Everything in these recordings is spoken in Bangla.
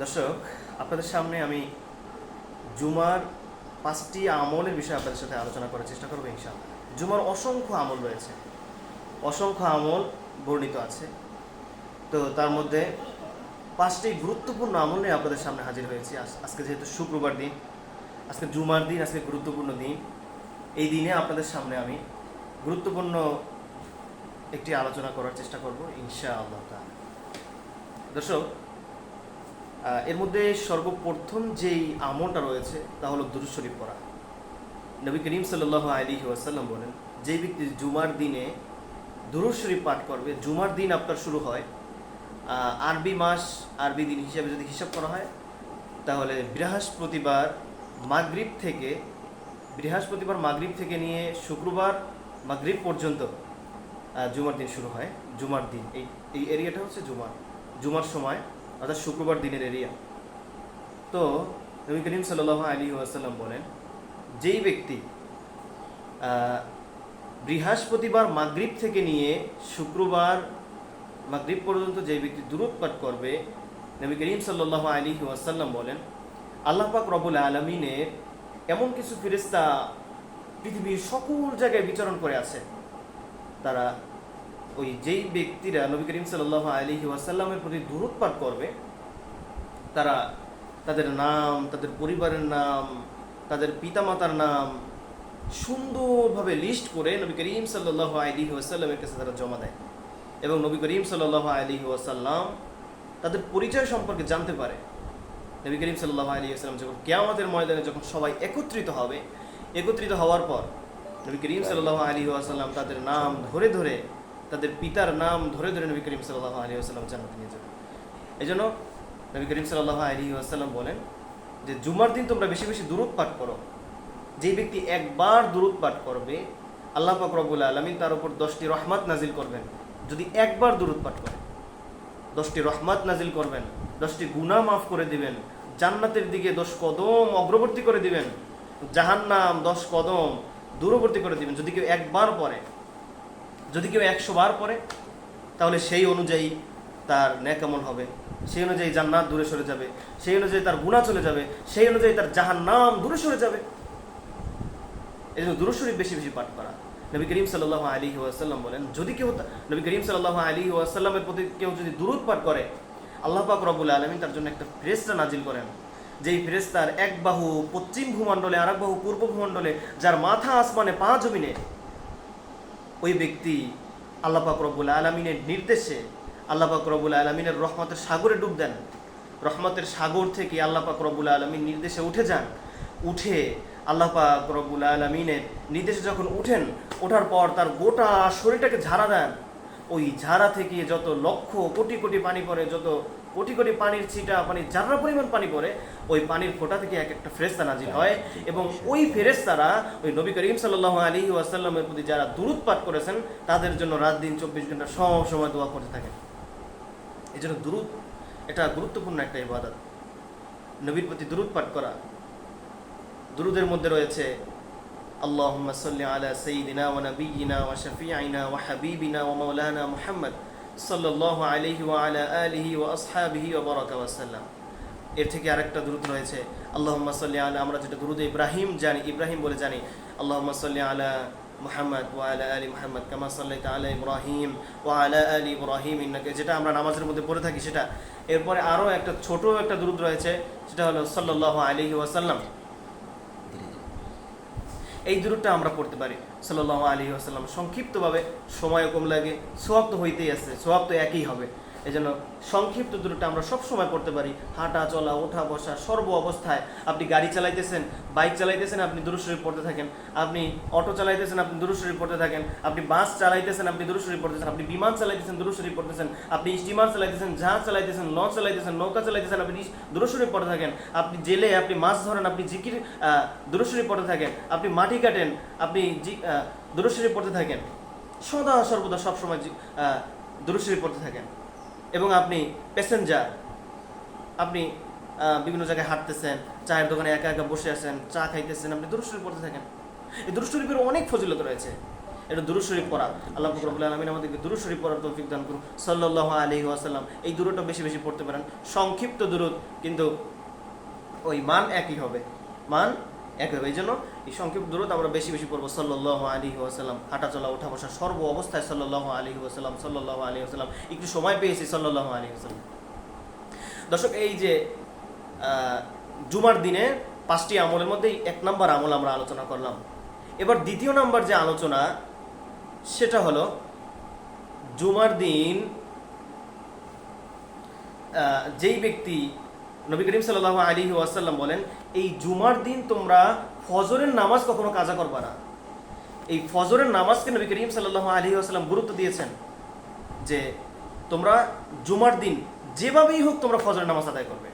দর্শক, আপনাদের সামনে আমি জুমার পাঁচটি আমলের বিষয়ে আপনাদের সাথে আলোচনা করার চেষ্টা করব ইনশাআল্লাহ। জুমার অসংখ্য আমল রয়েছে। অসংখ্য আমল বর্ণিত আছে। তো তার মধ্যে পাঁচটি গুরুত্বপূর্ণ আমল নিয়ে আপনাদের সামনে হাজির হয়েছি। আজকে যেহেতু শুক্রবার দিন, আজকে জুমার দিন, আজকে গুরুত্বপূর্ণ দিন, এই দিনে আপনাদের সামনে আমি গুরুত্বপূর্ণ একটি আলোচনা করার চেষ্টা করব ইনশা আল্লাহ দর্শক এর মধ্যে সর্বপ্রথম যেই আমলটা রয়েছে, তা হলো দুরুদ শরীফ পড়া। নবী করিম সাল্লাহ আলী ওয়াসাল্লাম বলেন, যে ব্যক্তি জুমার দিনে দুরুদ শরীফ পাঠ করবে, জুমার দিন আপনার শুরু হয় আরবি মাস, আরবি দিন হিসাবে যদি হিসাব করা হয়, তাহলে বৃহস্পতিবার মাগরিব থেকে, বৃহস্পতিবার মাগরিব থেকে নিয়ে শুক্রবার মাগরিব পর্যন্ত জুমার দিন শুরু হয়, জুমার দিন। এই এই এরিয়াটা হচ্ছে জুমার। জুমার সময় অর্থাৎ শুক্রবার দিনের এরিয়া। তো নবী করিম সাল্লাহ আলী ওয়াসাল্লাম বলেন, যেই ব্যক্তি বৃহস্পতিবার মাগরিব থেকে নিয়ে শুক্রবার মাগরিব পর্যন্ত যে ব্যক্তি দূরত পাঠ করবে, নবী করিম সাল্লাহ আলী ওয়াসাল্লাম বলেন, আল্লাহ পাক রবুল আলমিনের এমন কিছু ফেরেস্তা পৃথিবীর সকল জায়গায় বিচরণ করে আছে তারা ওই যেই ব্যক্তিরা নবী করিম সাল্লাহ আলী ওয়াসাল্লামের প্রতি দূরত করবে, তারা তাদের নাম, তাদের পরিবারের নাম, তাদের পিতামাতার নাম সুন্দরভাবে লিস্ট করে নবী করিম সাল্লাহ আলী ওয়াসাল্লামের কাছে তারা জমা দেয়। এবং নবী করিম সাল্লাহ আলী ওয়াসাল্লাম তাদের পরিচয় সম্পর্কে জানতে পারে। নবী করিম সাল্লাহ আলী আসসালাম যখন কেয়ামতের ময়দানে যখন সবাই একত্রিত হবে, একত্রিত হওয়ার পর নবী করিম সাল্লাহ আলী আসাল্লাম তাদের নাম ধরে ধরে তাদের পিতার নাম ধরে ধরে নবী করিম সাল্লাহ আলী আসাল্লাম জানাতে নিয়ে যাবে। এই জন্য নবী করিম সাল্লাহ আলী আসাল্লাম বলেন যে, জুমার দিন তোমরা বেশি বেশি দূরত পাঠ করো। যে ব্যক্তি একবার দূরত পাঠ করবে, আল্লাহ পাক আলমিন তার উপর দশটি রহমত নাজিল করবেন। যদি একবার দূরত পাঠ করে দশটি রহমাত নাজিল করবেন, দশটি গুনাহ মাফ করে দিবেন, জান্নাতের দিকে দশ কদম অগ্রবর্তী করে দিবেন, জাহান্নাম দশ কদম দূরবর্তী করে দিবেন, যদি কেউ একবার পড়ে যদি কেউ একশো বার পড়ে, তাহলে সেই অনুযায়ী তার ন্যাকামল হবে। সেই অনুযায়ী জান্নাত দূরে সরে যাবে। সেই অনুযায়ী তার গুণা চলে যাবে। সেই অনুযায়ী তার জাহান্নাম দূরে সরে যাবে। এই জন্য দুরুশরীফ বেশি বেশি পাঠ করা। নবী করিম সাল্লাহ আলী ওয়াসাল্লাম বলেন, যদি কেউ নবী করিম সাল্লাহ আলী ওয়াসাল্লামের প্রতি কেউ যদি দুরুদ পাঠ করে, আল্লাহ পাক রব্বুল আলমিন তার জন্য একটা ফেরেস্তা নাজিল করেন। যেই ফেরেস্তার এক বাহু পশ্চিম ভূমণ্ডলে আর এক বাহু পূর্ব ভূমণ্ডলে, যার মাথা আসমানে পা জমিনে ওই ব্যক্তি আল্লাহ রব্বুল আলমিনের নির্দেশে, আল্লাহ রব্বুল আলমিনের রহমতের সাগরে ডুব দেন। রহমতের সাগর থেকে আল্লাহ রব্বুল আলমিন নির্দেশে উঠে যান। উঠে আল্লাহ রব্বুল আলমিনের নির্দেশে যখন উঠেন, ওঠার পর তার গোটা শরীরটাকে ঝাড়া দেন। ওই ঝাড়া থেকে যত লক্ষ কোটি কোটি পানি পড়ে, যত কোটি কোটি পানির ছিটা মানে যারা পরিমাণ পানি পড়ে, ওই পানির ফোটা থেকে এক একটা ফেরেস্তা নাজির হয়। এবং ওই ফেরেস্তারা ওই নবী করিম সাল্লাহ আলী ওয়াসাল্লামের প্রতি যারা দূরত পাঠ করেছেন, তাদের জন্য রাত দিন চব্বিশ ঘণ্টা সব সময় দোয়া করতে থাকেন। এই জন্য দূরত এটা গুরুত্বপূর্ণ একটা ইবাদত। নবীর প্রতি দূরত করা। দুরুদের মধ্যে রয়েছে আল্লাহ সাল্লি আলা সঈদিনা ওয়া নবীনা ওয়া শফিআইনা ওয়া হাবিবিনা ওয়া মৌলানা মুহাম্মদ। সাল্লাহ আলহি ওয়ালা আলহি ও আসহাবিহি এর থেকে আরেকটা দ্রুত রয়েছে। আল্লাহ সাল্লি আলা, আমরা যেটা দুরুদ ইব্রাহিম জানি, ইব্রাহিম বলে জানি। আল্লাহ সাল্লি আলা মোহাম্মদ ওয়ালা আলী মোহাম্মদ, কামা সাল্লাহ আলা ইব্রাহিম ওয়ালা আলী ইব্রাহিম। ইন্নাকে, যেটা আমরা নামাজের মধ্যে পড়ে থাকি সেটা। এরপরে আরও একটা, ছোট একটা দ্রুত রয়েছে, সেটা হলো সাল্লাহ আলহি ওয়াসাল্লাম এই দূরটা আমরা পড়তে পারি। সাল্লাহ আলী আসাল্লাম সংক্ষিপ্তভাবে সময় কম লাগে, সোয়াব তো হইতেই আছে, সোয়াব তো একই হবে। এই জন্য সংক্ষিপ্ত দূরটা আমরা সব সময় পড়তে পারি। হাঁটা, চলা, ওঠা, বসা সর্ব অবস্থায়। আপনি গাড়ি চালাইতেছেন, বাইক চালাইতেছেন, আপনি দূরশরীফ পড়তে থাকেন। আপনি অটো চালাইতেছেন, আপনি দূরশরীফ পড়তে থাকেন। আপনি বাস চালাইতেছেন, আপনি দূরশরীফ পড়তেছেন। আপনি বিমান চালাইতেছেন দূরশরীফ পড়তেছেন। আপনি স্টিমার চালাইতেছেন, জাহাজ চালাইতেছেন, লঞ্চ চালাইতেছেন, নৌকা চালাইতেছেন, আপনি দূরশরীফ পড়তে থাকেন। আপনি জেলে আপনি মাছ ধরেন, আপনি জিকির দূরশরীফ পড়তে থাকেন। আপনি মাটি কাটেন, আপনি দূরশরীফ পড়তে থাকেন। সদা সর্বদা সবসময় দূরশরীফ পড়তে থাকেন। এবং আপনি প্যাসেঞ্জার আপনি বিভিন্ন জায়গায় হাঁটতেছেন, চায়ের দোকানে একা একা বসে আছেন, চা খাইতেছেন, আপনি দুরুশরীফ পড়তে থাকেন। এই দুরুশরীফের অনেক ফজিলত রয়েছে। এটা দুরুদ শরীফ পড়া। আল্লাহ পাক রব্বুল আলামিন আমাদেরকে দুরুদ শরীফ পড়ার তৌফিক দান করুন সাল্লাল্লাহু আলাইহি ওয়াসাল্লাম। এই দুরুদটা বেশি বেশি পড়তে পারেন। সংক্ষিপ্ত দুরুদ, কিন্তু ওই মান একই হবে। মান একই হবে এই জন্য এই সংক্ষিপ্ত দূরত আমরা বেশি বেশি পড়ব। সাল্লাহ আলী ওয়াসাল্লাম, হাঁটা চলা ওঠা বসা, সর্ব অবস্থায় সাল্লাহ আলী ওয়াসাল্লাম সাল্লাহ আলী ওয়াসাল্লাম। একটু সময় পেয়েছি সাল্লাহ আলী ওয়াসাল্লাম। দর্শক, এই যে জুমার দিনে পাঁচটি আমলের মধ্যে এক নাম্বার আমল আমরা আলোচনা করলাম। এবার দ্বিতীয় নাম্বার যে আলোচনা, সেটা হলো জুমার দিন যেই ব্যক্তি নবী করিম সাল্লাহ আলী ওয়াসাল্লাম বলেন এই জুমার দিন তোমরা ফজরের নামাজ কখনো কাজা করবা না। এই ফজরের নামাজকে নবী করিম সাল্লাহ আলী ওয়াসাল্লাম গুরুত্ব দিয়েছেন যে তোমরা জুমার দিন যেভাবেই হোক তোমরা ফজরের নামাজ আদায় করবে।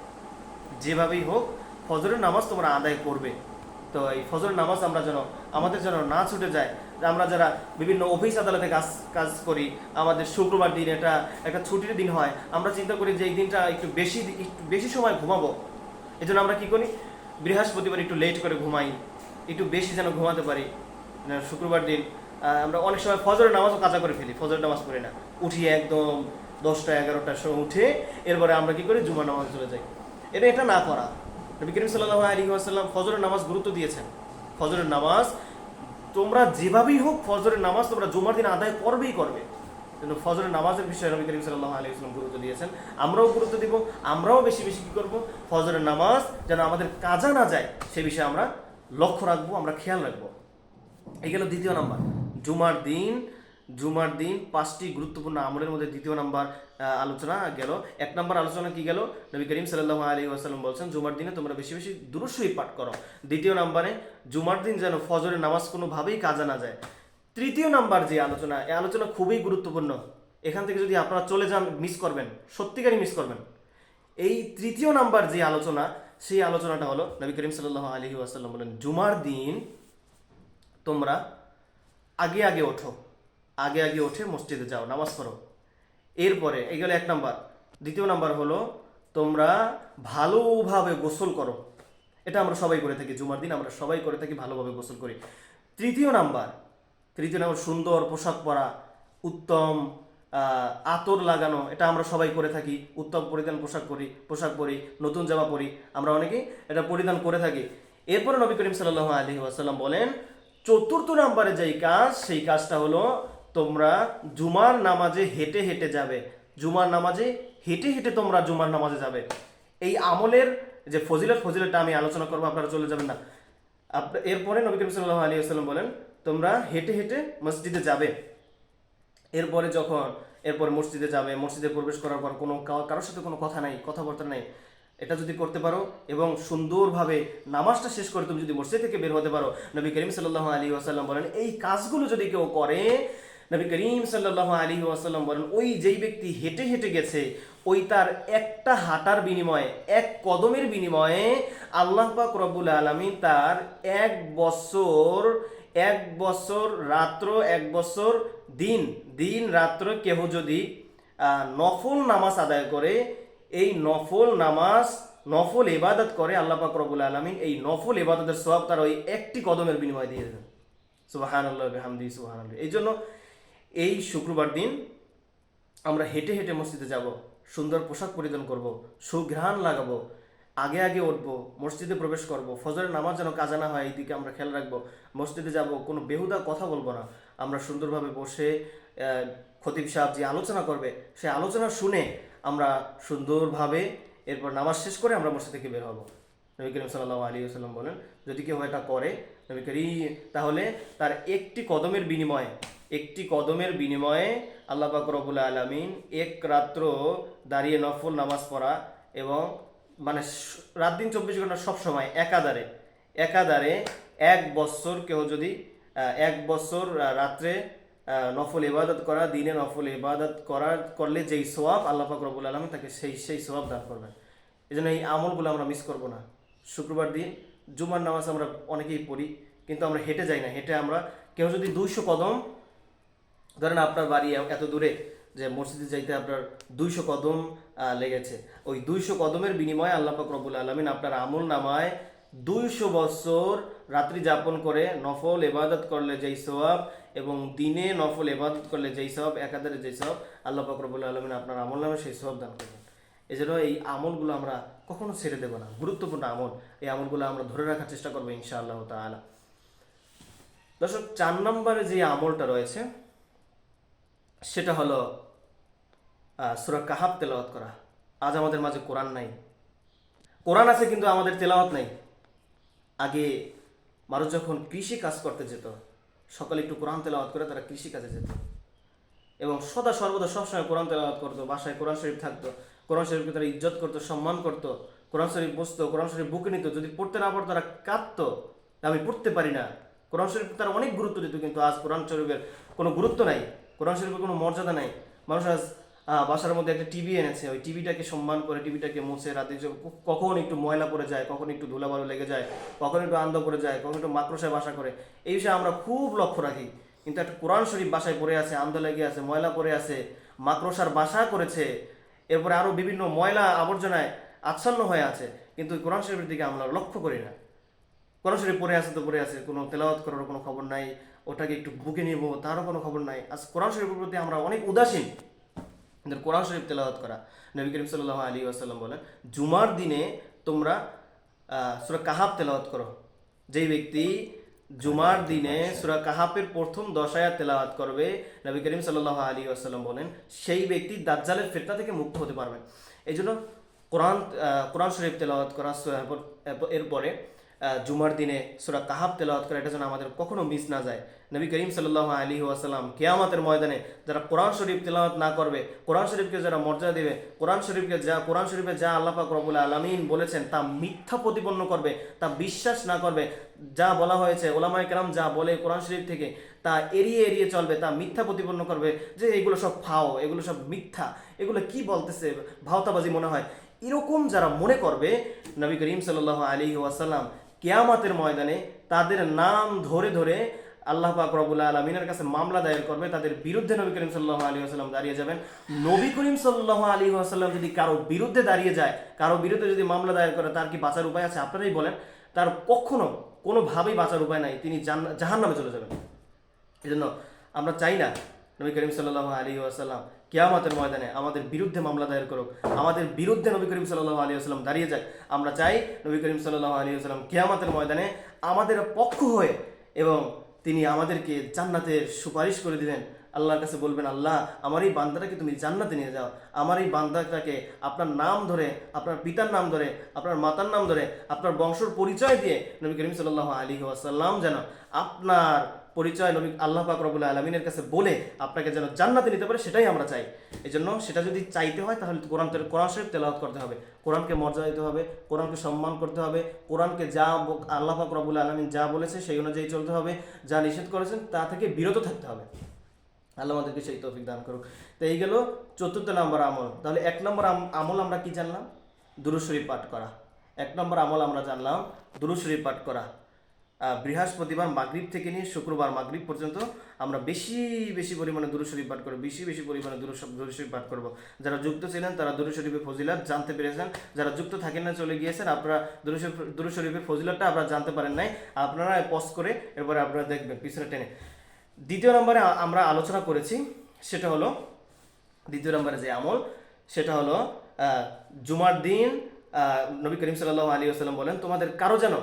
যেভাবেই হোক ফজরের নামাজ তোমরা আদায় করবে। তো এই ফজরের নামাজ আমরা যেন, আমাদের যেন না ছুটে যায়, আমরা যারা বিভিন্ন অফিস আদালতে কাজ কাজ করি, আমাদের শুক্রবার দিন এটা একটা ছুটির দিন হয়, আমরা চিন্তা করি যে এই দিনটা একটু বেশি একটু বেশি সময় ঘুমাবো। এই আমরা কি করি? বৃহস্পতিবার একটু লেট করে ঘুমাই, একটু বেশি যেন ঘুমাতে পারি। শুক্রবার দিন আমরা অনেক সময় ফজরের নামাজও কাজা করে ফেলি, ফজরের নামাজ পড়ি না। উঠি একদম দশটা, এগারোটার সময় উঠে, এরপরে আমরা কি করি, জুমার নামাজ চলে যাই। এটা এটা না করা। নবী সাল্লাহ আলী আসাল্লাম ফজরের নামাজ গুরুত্ব দিয়েছেন। ফজরের নামাজ তোমরা যেভাবেই হোক, ফজরের নামাজ তোমরা জুমার দিন আদায় করবেই করবে। কিন্তু ফজরের নামাজের বিষয়ে নবী করিম সাল্লাহ আলী ইসলাম গুরুত্ব দিয়েছেন। আমরাও গুরুত্ব দিব, আমরাও বেশি বেশি কি করব? ফজরের নামাজ যেন আমাদের কাজা না যায়, সে বিষয়ে আমরা লক্ষ্য রাখব, আমরা খেয়াল রাখব। এই গেল দ্বিতীয় নাম্বার। জুমার দিন জুমার দিন পাঁচটি গুরুত্বপূর্ণ আমলের মধ্যে দ্বিতীয় নাম্বার আলোচনা গেল। এক নম্বর আলোচনা কি গেল? নবী করিম সাল্লাহ আলী ওয়াসাল্লাম বলছেন, জুমার দিনে তোমরা বেশি বেশি দুরুশ্বই পাঠ করো। দ্বিতীয় নাম্বারে, জুমার দিন যেন ফজরের নামাজ কোনোভাবেই কাজা না যায়। তৃতীয় নাম্বার যে আলোচনা, এই আলোচনা খুবই গুরুত্বপূর্ণ। এখান থেকে যদি আপনারা চলে যান মিস করবেন, সত্যিকারই মিস করবেন। এই তৃতীয় নাম্বার যে আলোচনা, সেই আলোচনাটা হলো নবী করিম সাল্লাহ আলী ওয়াসাল্লাম বলেন, জুমার দিন তোমরা আগে আগে ওঠো, আগে আগে ওঠে মসজিদে যাও, নামাজ পড়ো। এরপরে, এই গেল এক নাম্বার। দ্বিতীয় নাম্বার হলো, তোমরা ভালোভাবে গোসল করো। এটা আমরা সবাই করে থাকি, জুমার দিন আমরা সবাই করে থাকি, ভালোভাবে গোসল করি। তৃতীয় নাম্বার তৃতীয় নাম্বার সুন্দর পোশাক পরা, উত্তম আতর লাগানো, এটা আমরা সবাই করে থাকি। উত্তম পরিধান পোশাক করি, পোশাক পরি, নতুন জামা পরি, আমরা অনেকেই এটা পরিধান করে থাকি। এরপরে নবী করিম সাল্লাহ আলী ওয়াসাল্লাম বলেন, চতুর্থ নাম্বারে যেই কাজ, সেই কাজটা হলো তোমরা জুমার নামাজে হেঁটে হেঁটে যাবে। জুমার নামাজে হেঁটে হেঁটে তোমরা জুমার নামাজে যাবে। এই আমলের যে ফজিলত, ফজিলতটা আমি আলোচনা করব, আপনারা চলে যাবেন না। এরপরে নবী করিম সাল্লাহ আলী আসসালাম বলেন তোমরা হেঁটে হেঁটে মসজিদে যাবে। এরপরে যখন, এরপরে মসজিদে যাবে, মসজিদে প্রবেশ করার পর কোনো কারোর সাথে কোনো কথা নাই, কথাবার্তা নাই, এটা যদি করতে পারো এবং সুন্দরভাবে নামাজটা শেষ করে তুমি যদি মসজিদ থেকে বের হতে পারো, নবী করিম সাল্লাহ আলী ওয়াসাল্লাম বলেন, এই কাজগুলো যদি কেউ করে, নবী করিম সাল্লাহ আলী ওয়াসাল্লাম বলেন, ওই যেই ব্যক্তি হেঁটে হেঁটে গেছে, ওই তার একটা হাঁটার বিনিময়ে, এক কদমের বিনিময়ে আল্লাহ পাক রব্বুল আলমী তার এক বছর এক বছর রাত্র, এক বছর দিন। দিন, রাত্র কেহ যদি নফল নামাজ আদায় করে, এই নফল নামাজ, নফল এবাদত করে আল্লাহ পাক রব্বুল আলমিন, এই নফল ইবাদতের সব তার ওই একটি কদমের বিনিময় দিয়ে দেন সুবাহান আল্লাহ হামদি সুবাহান আল্লাহ এই জন্য এই শুক্রবার দিন আমরা হেঁটে হেঁটে মসজিদে যাব, সুন্দর পোশাক পরিধান করব, সুঘ্রাণ লাগাবো আগে আগে উঠবো, মসজিদে প্রবেশ করব, ফজরের নামাজ যেন কাজা না হয় এই দিকে আমরা খেয়াল রাখব, মসজিদে যাব, কোনো বেহুদা কথা বলব না। আমরা সুন্দরভাবে বসে খতিব সাহেব যে আলোচনা করবে, সে আলোচনা শুনে আমরা সুন্দরভাবে এরপর নামাজ শেষ করে আমরা মসজিদ থেকে বের হব। নবী করিম সাল্লাহ আলী সাল্লাম বলেন, যদি কেউ এটা করে, নবী করিম, তাহলে তার একটি কদমের বিনিময়ে, একটি কদমের বিনিময়ে আল্লাহ পাক রবুল আলমিন এক রাত্র দাঁড়িয়ে নফল নামাজ পড়া এবং মানে রাত দিন চব্বিশ ঘণ্টা সব সময়, একাধারে একাধারে এক বছর কেউ যদি এক বছর রাত্রে নফল ইবাদত করা, দিনে নফল ইবাদত করার করলে যেই সোয়াব আল্লাহ পাক রবুল আলমিন তাকে সেই সেই সোয়াব দান করবেন। এই জন্য এই আমলগুলো আমরা মিস করব না। শুক্রবার দিন, জুমার নামাজ আমরা অনেকেই পড়ি, কিন্তু আমরা হেঁটে যাই না। হেঁটে আমরা কেউ যদি দুইশো কদম, ধরেন আপনার বাড়ি এত দূরে যে মসজিদে যাইতে আপনার দুইশো কদম লেগেছে। ওই দুইশো কদমের বিনিময়ে আল্লাহ পাক রব্বুল আলমিন আপনার আমল নামায় দুইশো বছর রাত্রি যাপন করে নফল এবাদত করলে যেই সওয়াব এবং দিনে নফল এবাদত করলে যেই সওয়াব, একাধারে যেই সওয়াব, আল্লাহ ফকরবুল্লা আলমিন আপনার আমল নামে সেই সওয়াব দান করবেন। এই জন্য এই আমলগুলো আমরা কখনো ছেড়ে দেবো না। গুরুত্বপূর্ণ আমল। এই আমলগুলো আমরা ধরে রাখার চেষ্টা করব ইনশাআল্লাহ তাআলা। দর্শক, চার নম্বরে যে আমলটা রয়েছে সেটা হলো সুরা কাহাব তেলাওয়াত করা। আজ আমাদের মাঝে কোরআন নাই। কোরআন আছে কিন্তু আমাদের তেলাওয়াত নাই। আগে মানুষ যখন কৃষি কাজ করতে যেত, সকালে একটু কোরআন তেলাওয়াত করে তারা কৃষি কাজে যেত। এবং সদা সর্বদা সবসময় কোরআন তেলাওয়াত করতো, বাসায় কোরআন শরীফ থাকতো, কোরআন শরীফকে তারা ইজ্জত করতো, সম্মান করতো। কোরআন শরীফ বসতো, কোরআন শরীফ বুকে নিত। যদি পড়তে না পড়তো তারা কাঁদতো। আমি পড়তে পারি না। কোরআন শরীফ তারা অনেক গুরুত্ব দিত, কিন্তু আজ কোরআন শরীফের কোনো গুরুত্ব নাই। কোরআন শরীফের কোনো মর্যাদা নাই। মানুষ আজ বাসার মধ্যে একটা টিভি এনেছে। ওই টিভিটাকে সম্মান করে টিভিটাকে মুছে রাতে কখন একটু ময়লা পড়ে যায়, কখন একটু ধুলাবালু লেগে যায়, কখন একটু আন্দ পড়ে যায়, কখন একটু মাকড়সায় বাসা করে, এই বিষয়ে আমরা খুব লক্ষ্য রাখি। কিন্তু একটা কোরআন শরীফ বাসায় পড়ে আছে আন্দ লেগে আছে, ময়লা পড়ে আছে, মাকড়সার বাসা করেছে, এরপরে আরও বিভিন্ন ময়লা আবর্জনায় আচ্ছন্ন হয়ে আছে। কিন্তু কোরআন শরীফের দিকে আমরা লক্ষ্য করি না। কোরআন শরীফ পড়ে আছে তো পড়ে আছে, কোনো তেলাওয়াত করার কোনো খবর নাই, ওটাকে একটু বুকে নিব, তারও কোনো খবর নাই। আজ কোরআন শরীফের প্রতি আমরা অনেক উদাসীন। কোরআন শরীফ তেলাওয়াত করা। নবী করিম সাল্লাহ আলী আসাল্লাম বলেন, জুমার দিনে তোমরা সুরা কাহাব তেলাওয়াত করো। যেই ব্যক্তি জুমার দিনে সুরা কাহাবের প্রথম দশায়া তেলাওয়াত করবে, নবী করিম সাল্লাহ আলী আসাল্লাম বলেন, সেই ব্যক্তি দাজ্জালের ফেতনা থেকে মুক্ত হতে পারবেন এই জন্য কোরআন কোরআন শরীফ তেলাওয়াত করা এরপর- জুমার দিনে সুরা কাহাব তেলাওয়াত করা, এটা যেন আমাদের কখনো মিস না যায়। নবী করিম সাল্লাহ আলী ওয়াসাল্লাম কেয়ামতের ময়দানে যারা কোরআন শরীফ তেলাওয়াত না করবে, কোরআন শরীফকে যারা মর্যাদা দেবে, কোরআন শরীফকে যা, কোরআন শরীফে যা আল্লাহ পাক রব্বুল আলামিন বলেছেন, তা মিথ্যা প্রতিপন্ন করবে, তা বিশ্বাস না করবে। যা বলা হয়েছে, ওলামায় কেরাম যা বলে কোরআন শরীফ থেকে, তা এড়িয়ে এড়িয়ে চলবে, তা মিথ্যা প্রতিপন্ন করবে যে এগুলো সব ফাও, এগুলো সব মিথ্যা, এগুলো কি বলতেছে, ভাওতাবাজি মনে হয়। এরকম যারা মনে করবে, নবী করিম সাল্লাহ আলী ওয়াসাল্লাম কেয়ামাতের ময়দানে তাদের নাম ধরে ধরে আল্লাহ পাক রবুল্লা আলমিনের কাছে মামলা দায়ের করবে, তাদের বিরুদ্ধে নবী করিম সাল্লাহ আলী আসাল্লাম দাঁড়িয়ে যাবেন। নবী করিম সাল্লাহ আলী আসাল্লাম যদি কারও বিরুদ্ধে দাঁড়িয়ে যায়, কারও বিরুদ্ধে যদি মামলা দায়ের করে, তার কি বাঁচার উপায় আছে? আপনারাই বলেন, তার কখনো, কোনোভাবেই বাঁচার উপায় নাই, তিনি জাহান নামে চলে যাবেন। এই জন্য আমরা চাই না নবী করিম সাল্লাহ আলী আসাল্লাম কেয়ামতের ময়দানে আমাদের বিরুদ্ধে মামলা দায়ের করুক। আমাদের বিরুদ্ধে নবী করিম সাল্লাহ আলী আসাল্লাম দাঁড়িয়ে যাক। আমরা চাই নবী করিম সাল্লাহ আলী আসাল্লাম কেয়ামতের ময়দানে আমাদের পক্ষ হয়ে এবং তিনি আমাদেরকে জান্নাতের সুপারিশ করে দিবেন। আল্লাহর কাছে বলবেন, আল্লাহ, আমার এই বান্দাটাকে তুমি জান্নাতে নিয়ে যাও। আমার এই বান্দাটাকে আপনার নাম ধরে, আপনার পিতার নাম ধরে, আপনার মাতার নাম ধরে, আপনার বংশর পরিচয় দিয়ে নবী করিম সাল্লাহ আলী ওয়াসাল্লাম যেন আপনার পরিচয় নবী আল্লাহ পাক রবুল্লা আলমিনের কাছে বলে আপনাকে যেন জান্নাতে নিতে পারে, সেটাই আমরা চাই। এই জন্য সেটা যদি চাইতে হয়, তাহলে কোরআন কোরআন শরীফ তেলাওয়াত করতে হবে। কোরআনকে মর্যাদা দিতে হবে, কোরআনকে সম্মান করতে হবে, কোরআনকে যা আল্লাহ পাক রবুল আলমিন যা বলেছে, সেই অনুযায়ী চলতে হবে, যা নিষেধ করেছেন, তা থেকে বিরত থাকতে হবে। আল্লাহ আমাদেরকে সেই তৌফিক দান করুক। তো এই গেল চতুর্থ নম্বর আমল। তাহলে এক নম্বর আমল আমরা কি জানলাম? দুরুশরী পাঠ করা। এক নম্বর আমল আমরা জানলাম দুরুশরী পাঠ করা। বৃহস্পতিবার মাগরিব থেকে নিয়ে শুক্রবার মাগরিব পর্যন্ত আমরা বেশি বেশি পরিমাণে দুরুশরী পাঠ করব, বেশি বেশি পরিমাণে দুরুশরী পাঠ করব। যারা যুক্ত ছিলেন তারা দুরুশরীফের ফজিলাত জানতে পেরেছেন। যারা যুক্ত থাকেন না চলে গিয়েছেন, আপনারা দুরুশরীফের ফজিলাতটা আপনারা জানতে পারেন নাই। আপনারা পজ করে এরপরে আপনারা দেখবেন, পিছনে টেনে। দ্বিতীয় নম্বরে আমরা আলোচনা করেছি, সেটা হলো, দ্বিতীয় নম্বরে যে আমল, সেটা হলো জুমার দিন নবী করিম সাল্লাহ আলী আসাল্লাম বলেন, তোমাদের কারও যেন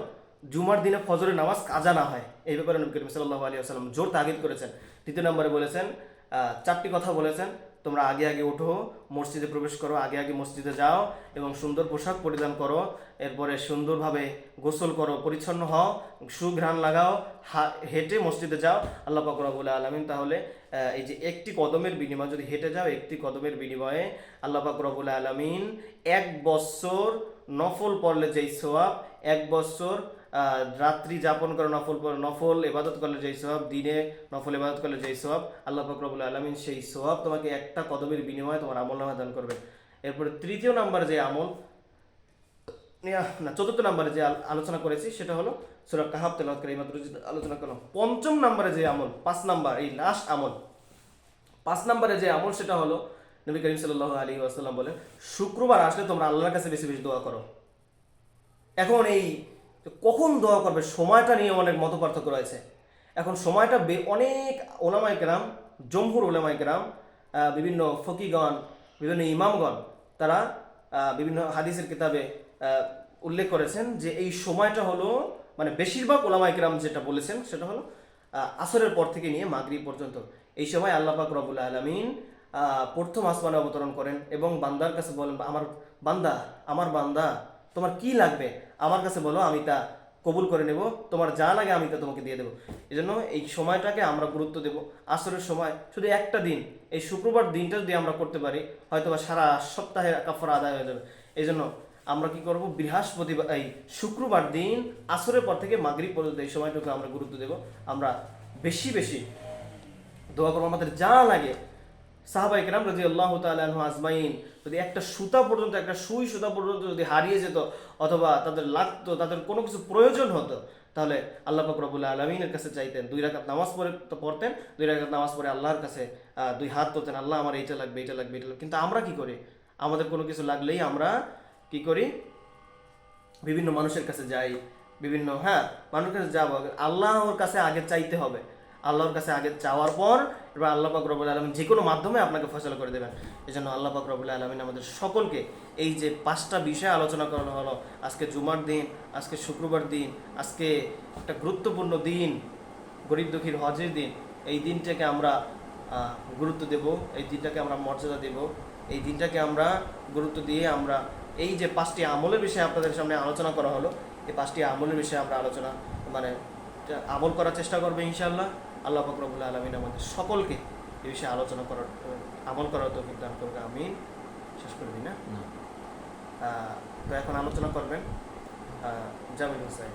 জুমার দিনে ফজরের নামাজ কাজা না হয়। এই ব্যাপারে নবী করিম সাল্লাহ আলী আসাল্লাম জোর তাগিদ করেছেন। তৃতীয় নম্বরে বলেছেন চারটি কথা বলেছেন। তোমরা আগে আগে ওঠো মসজিদে প্রবেশ করো, আগে আগে মসজিদে যাও এবং সুন্দর পোশাক পরিধান করো। এরপরে সুন্দরভাবে গোসল করো, পরিচ্ছন্ন হও, সুঘ্রাণ লাগাও হেঁটে মসজিদে যাও। আল্লাহ পাকুরাবুল আলমিন তাহলে এই যে একটি কদমের বিনিময়ে যদি হেঁটে যাও, একটি কদমের বিনিময়ে আল্লাহ পাকুরাবুল আলমিন এক বছর নফল পড়লে যেই সোয়াব এক বছর রাত্রি যাপন করে, নফল নফল এবাদত করলে যেই সোয়াব দিনে নফল এবাদত করলে যেই সোয়াব আল্লাহ ফকরবুল আলমিন সেই সোয়াব তোমাকে একটা কদমের বিনিময়ে তোমার আমল নামা দান করবে। এরপরে তৃতীয় নাম্বার যে আমল না, চতুর্থ নাম্বারে যে আল- আলোচনা করেছি, সেটা হলো সুরা কাহাব তেলাওয়াত করে এইমাত্র আলোচনা করলাম। পঞ্চম নাম্বারে যে আমল, পাঁচ নাম্বার, এই লাস্ট আমল। পাঁচ নাম্বারে যে আমল, সেটা হলো, নবী করিম সাল্লাহ আলী আসাল্লাম বলেন, শুক্রবার আসলে তোমরা আল্লাহর কাছে বেশি বেশি দোয়া করো। এখন এই তো কখন দোয়া করবে? সময়টা নিয়ে অনেক মত পার্থক্য রয়েছে। এখন সময়টা অনেক ওলামাই কেরাম জম্মুর ওলামাই কেরাম বিভিন্ন ফকিগণ, বিভিন্ন ইমামগণ, তারা বিভিন্ন হাদিসের কিতাবে উল্লেখ করেছেন যে এই সময়টা হলো মানে বেশিরভাগ ওলামাই কেরাম যেটা বলেছেন সেটা হলো আসরের পর থেকে নিয়ে মাগরি পর্যন্ত। এই সময় আল্লাহ পাক রবুল আলমিন প্রথম আসমানে অবতরণ করেন এবং বান্দার কাছে বলেন, আমার বান্দা আমার বান্দা। তোমার কি লাগবে? আমার কাছে বলো, আমি তা কবুল করে নেব। তোমার যা লাগে আমি তা তোমাকে দিয়ে দেবো। এই জন্য এই সময়টাকে আমরা গুরুত্ব দেব। আসরের সময় শুধু একটা দিন, এই শুক্রবার দিনটা যদি আমরা করতে পারি হয়তো বা সারা সপ্তাহে কাফারা আদায় হয়ে যাবে। এই জন্য আমরা কি করব? বৃহস্পতিবার, এই শুক্রবার দিন, আসরের পর থেকে মাগরিব পর্যন্ত এই সময়টুকু আমরা গুরুত্ব দেব। আমরা বেশি বেশি দোয়া করব, আমাদের যা লাগে সাহাবাই কেরাম রাজি আল্লাহ তালু আজমাইন, যদি একটা সুতা পর্যন্ত, একটা সুই সুতা পর্যন্ত যদি হারিয়ে যেত, অথবা তাদের লাগতো, তাদের কোনো কিছু প্রয়োজন হতো, তাহলে আল্লাহ ফকরবুল্লাহ আলমিনের কাছে চাইতেন, দুই রাকাত নামাজ পড়ে তো পড়তেন, দুই রাকাত নামাজ পড়ে আল্লাহর কাছে দুই হাত তুলতেন আল্লাহ আমার এইটা লাগবে এইটা লাগবে এইটা লাগবে। কিন্তু আমরা কি করি? আমাদের কোনো কিছু লাগলেই আমরা কি করি? বিভিন্ন মানুষের কাছে যাই, বিভিন্ন হ্যাঁ মানুষের কাছে যাব, আল্লাহর কাছে আগে চাইতে হবে। আল্লাহর কাছে আগে চাওয়ার পর এবার আল্লাহ পাক রবুল আলমিন যে কোনো মাধ্যমে আপনাকে ফসলা করে দেবেন। এই জন্য আল্লাহ পাক রবুল আলমিন আমাদের সকলকে এই যে পাঁচটা বিষয় আলোচনা করানো হলো, আজকে জুমার দিন, আজকে শুক্রবার দিন, আজকে একটা গুরুত্বপূর্ণ দিন, গরিব দুঃখীর হজের দিন, এই দিনটাকে আমরা গুরুত্ব দেব, এই দিনটাকে আমরা মর্যাদা দেব, এই দিনটাকে আমরা গুরুত্ব দিয়ে আমরা এই যে পাঁচটি আমলের বিষয়ে আপনাদের সামনে আলোচনা করা হলো, এই পাঁচটি আমলের বিষয়ে আমরা আলোচনা মানে আমল করার চেষ্টা করবে ইনশাআল্লাহ। আল্লাহ ফকরবুল্লা আলমিন আমাদের সকলকে এই বিষয়ে আলোচনা করার আমল করার তো দান করবে আমি শেষ করে দিই না। তো এখন আলোচনা করবেন জামিন জামিল হোসেন।